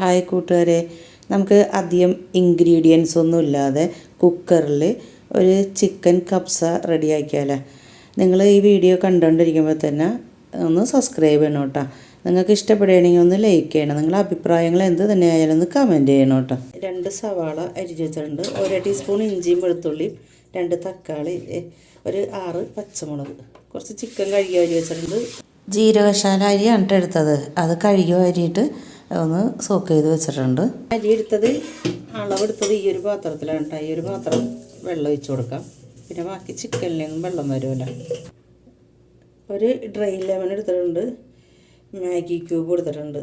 Hi കൂട്ടുകാരെ. നമുക്ക് അധികം ഇൻഗ്രീഡിയൻസ് ഒന്നും ഇല്ലാതെ കുക്കറിൽ ഒരു ചിക്കൻ കപ്സ റെഡിയാക്കിയാലേ. നിങ്ങൾ ഈ വീഡിയോ കണ്ടുകൊണ്ടിരിക്കുമ്പോൾ തന്നെ ഒന്ന് സബ്സ്ക്രൈബ് ചെയ്യണം കേട്ടോ. നിങ്ങൾക്ക് ഇഷ്ടപ്പെടുകയാണെങ്കിൽ ഒന്ന് ലൈക്ക് ചെയ്യണം. നിങ്ങളുടെ അഭിപ്രായങ്ങൾ എന്ത് തന്നെ ആയാലും ഒന്ന് കമന്റ് ചെയ്യണം കേട്ടോ. രണ്ട് സവാള അരിഞ്ഞ് വെച്ചിട്ടുണ്ട് ഒരു ടീസ്പൂൺ ഇഞ്ചിയും വെളുത്തുള്ളിയും രണ്ട് തക്കാളി ഒരു ആറ് പച്ചമുളക്. കുറച്ച് ചിക്കൻ കഴുകി അരി വെച്ചിട്ടുണ്ട്. ജീരകശാല അരിയാണ് എടുത്തത്. അത് കഴുകി അരിയിട്ട് ഒന്ന് സോക്ക് ചെയ്ത് വെച്ചിട്ടുണ്ട്. അരി എടുത്തത് അളവെടുത്തത് ഈ ഒരു പാത്രത്തിലാണ് കേട്ടോ ഈ ഒരു പാത്രം വെള്ളം ഒഴിച്ച് കൊടുക്കാം. പിന്നെ ബാക്കി ചിക്കനിൽ നിന്നും വെള്ളം വരുമല്ല. ഒരു ഡ്രൈ ലെമൺ എടുത്തിട്ടുണ്ട്. മാഗി ക്യൂബ് എടുത്തിട്ടുണ്ട്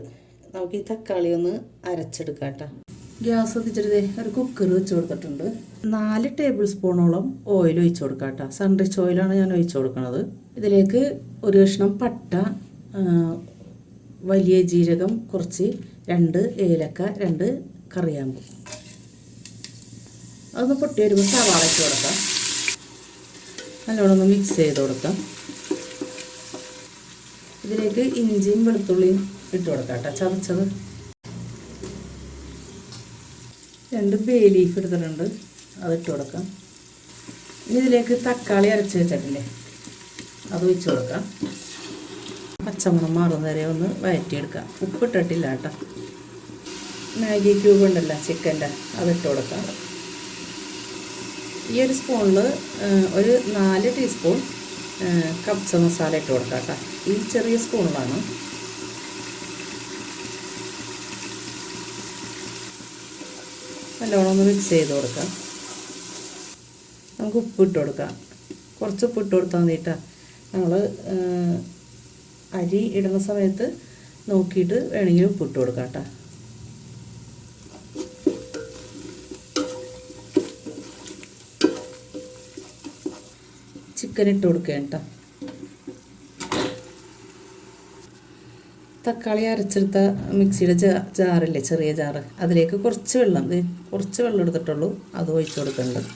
നമുക്ക് ഈ തക്കാളി ഒന്ന് അരച്ചെടുക്കാം കേട്ടോ ഗ്യാസ് കത്തിച്ചിട്ട് ദേ ഒരു കുക്കർ വെച്ച് കൊടുത്തിട്ടുണ്ട്. നാല് ടേബിൾ സ്പൂണോളം ഓയിൽ ഒഴിച്ചു കൊടുക്കാം കേട്ടോ സൺറിച്ച് ഓയിലാണ് ഞാൻ ഒഴിച്ചു കൊടുക്കുന്നത് ഇതിലേക്ക് ഒരു കഷ്ണം പട്ട വലിയ ജീരകം കുറച്ച് രണ്ട് ഏലക്ക രണ്ട് കറിയാമ്പ്. അതൊന്ന് പൊട്ടി വരുമ്പോൾ സവാള കൊടുക്കാം. നല്ലോണം ഒന്ന് മിക്സ് ചെയ്ത് കൊടുക്കാം. ഇതിലേക്ക് ഇഞ്ചിയും വെളുത്തുള്ളിയും ഇട്ട് കൊടുക്കാം കേട്ടോ ചതച്ചത്. രണ്ട് ബേ ലീഫ് എടുത്തിട്ടുണ്ട് അത് ഇട്ട് കൊടുക്കാം. ഇതിലേക്ക് തക്കാളി അരച്ച് വെച്ചിട്ടില്ലേ അത് വെച്ച് കൊടുക്കാം. പച്ചമുളക് മാറുന്ന വരെ ഒന്ന് വഴറ്റിയെടുക്കാം. ഉപ്പിട്ടിട്ടില്ല കേട്ടോ. മാഗി ക്യൂബ് ഉണ്ടല്ലോ ചിക്കന്റെ അതിട്ട് കൊടുക്കാം. ഈ ഒരു സ്പൂണിൽ ഒരു നാല് ടീസ്പൂൺ കപ്സ മസാല ഇട്ട് കൊടുക്കാം കേട്ടോ. ഈ ചെറിയ സ്പൂണിലാണ്. നല്ലോണം ഒന്ന് മിക്സ് ചെയ്ത് കൊടുക്കാം. നമുക്ക് ഉപ്പ് ഇട്ട് കൊടുക്കാം. കുറച്ച് ഉപ്പ് ഇട്ട് കൊടുത്താൽ മതിട്ടാ നമ്മൾ അരി ഇടുന്ന സമയത്ത് നോക്കിയിട്ട് വേണമെങ്കിൽ ഉപ്പിട്ട് കൊടുക്കാം കേട്ടോ. ചിക്കൻ ഇട്ട് കൊടുക്കുക കേട്ടോ. തക്കാളി അരച്ചെടുത്ത മിക്സിയുടെ ജാ ജാറില്ലേ ചെറിയ ജാറ് അതിലേക്ക് കുറച്ച് വെള്ളം കുറച്ച് വെള്ളം എടുത്തിട്ടുള്ളൂ അത് ഒഴിച്ചു കൊടുക്കേണ്ടത്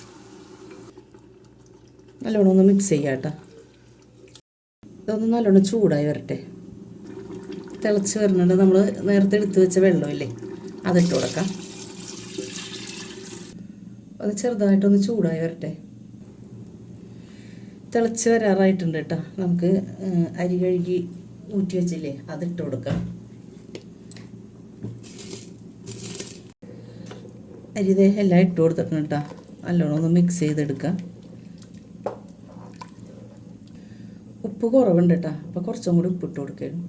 നല്ലോണം ഒന്ന് മിക്സ് ചെയ്യാം കേട്ടോ. ഇതൊന്ന് നല്ലോണം ചൂടായി വരട്ടെ. തിളച്ച് വരുന്നുണ്ട്. നമ്മൾ നേരത്തെ എടുത്ത് വെച്ച വെള്ളമില്ലേ അതിട്ട് കൊടുക്കാം. അത് ചെറുതായിട്ടൊന്ന് ചൂടായി വരട്ടെ. തിളച്ച് വരാറായിട്ടുണ്ട് കേട്ടോ. നമുക്ക് അരി കഴുകി ഊറ്റി വെച്ചില്ലേ അതിട്ട് കൊടുക്കാം. അരി ദേഹം എല്ലാം ഇട്ട് കൊടുത്തിട്ടുണ്ട് കേട്ടോ. നല്ലോണം ഒന്ന് മിക്സ് ചെയ്തെടുക്കാം. ഉപ്പ് കുറവുണ്ട് കേട്ടോ അപ്പോൾ കുറച്ചും കൂടി ഉപ്പിട്ട് കൊടുക്കുകയാണ്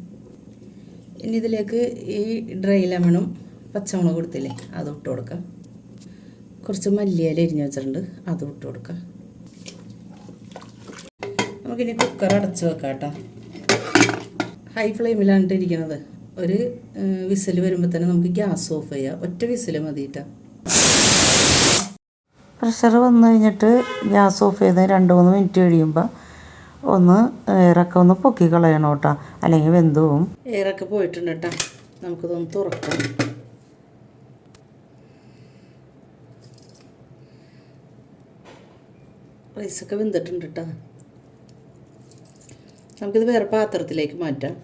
ഇനി ഇതിലേക്ക് ഈ ഡ്രൈ ലെമണും പച്ചമുളക് കൊടുത്തില്ലേ അത് ഇട്ട് കൊടുക്കുക കുറച്ച് മല്ലിയില എരിഞ്ഞ് വെച്ചിട്ടുണ്ട് അതും ഇട്ട് കൊടുക്കാം. നമുക്കിനി കുക്കർ അടച്ച് വെക്കാം കേട്ടോ ഹൈ ഫ്ലെയിമിലാണ് ഇരിക്കുന്നത് ഒരു വിസിൽ വരുമ്പോൾ തന്നെ നമുക്ക് ഗ്യാസ് ഓഫ് ചെയ്യാം. ഒറ്റ വിസിൽ മതിയിട്ടാ പ്രഷർ വന്നു കഴിഞ്ഞിട്ട് ഗ്യാസ് ഓഫ് ചെയ്ത് രണ്ട് മൂന്ന് മിനിറ്റ് കഴിയുമ്പോൾ ഒന്ന് ഇറക്കം ഒന്ന് പൊക്കി കളയണം കേട്ടോ. അല്ലെങ്കിൽ വെന്തവും ഇറക്കം പോയിട്ടുണ്ട് കേട്ടോ. നമുക്കിതൊന്ന് തുറക്കാം. റൈസൊക്കെ വെന്തിട്ടുണ്ട് കേട്ടോ. നമുക്കിത് വേറെ പാത്രത്തിലേക്ക് മാറ്റാം.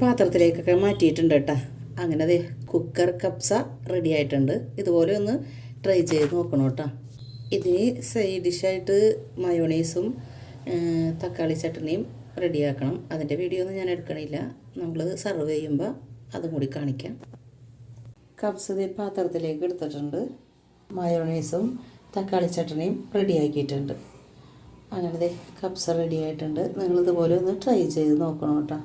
പാത്രത്തിലേക്കൊക്കെ മാറ്റിയിട്ടുണ്ട് കേട്ടോ. അങ്ങനെ അതെ കുക്കർ കപ്സ റെഡി ആയിട്ടുണ്ട്. ഇതുപോലെ ഒന്ന് ട്രൈ ചെയ്ത് നോക്കണം കേട്ടോ. ഇതിന് സൈഡ് ഡിഷായിട്ട് മയോണൈസും തക്കാളി ചട്ടണിയും റെഡിയാക്കണം. അതിന്റെ വീഡിയോ ഒന്നും ഞാൻ എടുക്കണില്ല. നമ്മൾ സർവ് ചെയ്യുമ്പോൾ അതും കൂടി കാണിക്കാം. കബ്സതി പാത്രത്തിലേക്ക് എടുത്തിട്ടുണ്ട്. മയോണൈസും തക്കാളി ചട്ടണിയും റെഡിയാക്കിയിട്ടുണ്ട് അങ്ങനെ ദേ കപ്സ റെഡി ആയിട്ടുണ്ട്. നിങ്ങളിതുപോലെ ഒന്ന് ട്രൈ ചെയ്ത് നോക്കണം കേട്ടോ.